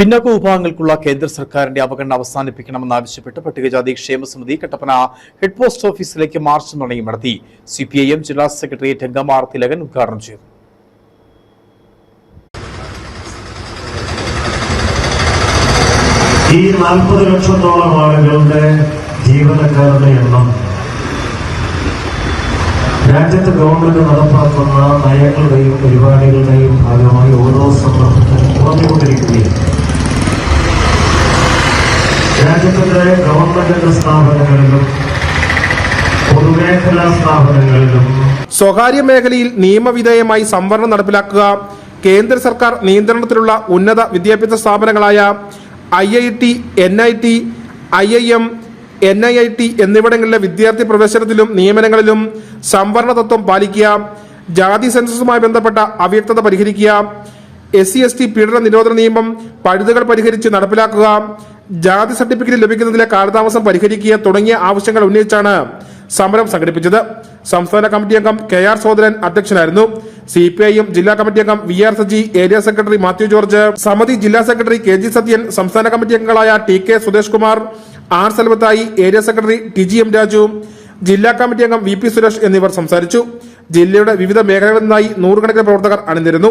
പിന്നാക്ക വിഭാഗങ്ങൾക്കുള്ള കേന്ദ്ര സർക്കാരിന്റെ അവഗണന അവസാനിപ്പിക്കണമെന്നാവശ്യപ്പെട്ട് പട്ടികജാതി ക്ഷേമ സമിതി കട്ടപ്പന ഹെഡ് പോസ്റ്റ് ഓഫീസിലേക്ക് മാർച്ച് തുടങ്ങി നടത്തി. സി പി ഐ എം ജില്ലാ സെക്രട്ടേറിയറ്റ് അംഗം ആർ തിലകൻ ഉദ്ഘാടനം ചെയ്തു. ഈ നാൽപ്പത് ലക്ഷത്തോളം ആളുകളുടെ ജീവനക്കാരുടെ എണ്ണം രാജ്യത്ത് ഗവൺമെന്റ് നടപ്പാക്കുന്ന നയങ്ങളുടെയും പരിപാടികളുടെയും ഭാഗമായി ഓരോ രാജ്യത്തിന്റെ ഗവൺമെന്റിന്റെ സ്ഥാപനങ്ങളിലും പൊതുമേഖലാ സ്ഥാപനങ്ങളിലും. സ്വകാര്യ മേഖലയിൽ നിയമവിധേയമായി സംവരണം നടപ്പിലാക്കുക കേന്ദ്ര സർക്കാർ നിയന്ത്രണത്തിലുള്ള ഉന്നത വിദ്യാഭ്യാസ സ്ഥാപനങ്ങളായ I I T N I T I I M N I I T എന്നിവിടങ്ങളിലെ വിദ്യാർത്ഥി പ്രവേശനത്തിലും നിയമനങ്ങളിലും സംവരണ തത്വം പാലിക്കുക ജാതി സെൻസസുമായി ബന്ധപ്പെട്ട അവ്യക്തത പരിഹരിക്കുക എസ് സി എസ് ടി പീഡന നിരോധന നിയമം പഴുതുകൾ പരിഹരിച്ച് നടപ്പിലാക്കുക ജാതി സർട്ടിഫിക്കറ്റ് ലഭിക്കുന്നതിലെ കാലതാമസം പരിഹരിക്കുക തുടങ്ങിയ ആവശ്യങ്ങൾ ഉന്നയിച്ചാണ് സമരം സംഘടിപ്പിച്ചത്. സംസ്ഥാന കമ്മിറ്റി അംഗം കെ ആർ സോദരൻ അധ്യക്ഷനായിരുന്നു. സി പി ഐ എം ജില്ലാ കമ്മിറ്റി അംഗം V R Saji area secretary Mathew George സമിതി ജില്ലാ സെക്രട്ടറി കെ ജി സത്യൻ സംസ്ഥാന കമ്മിറ്റി അംഗങ്ങളായ T K Suresh Kumar R സെൽവത്തായി area secretary T G M Raju ജില്ലാ കമ്മിറ്റി അംഗം വി പി സുരേഷ് എന്നിവർ സംസാരിച്ചു. ജില്ലയുടെ വിവിധ മേഖലകളിൽ നിന്നായി നൂറുകണക്കിന് പ്രവർത്തകർ അണിനിരുന്നു.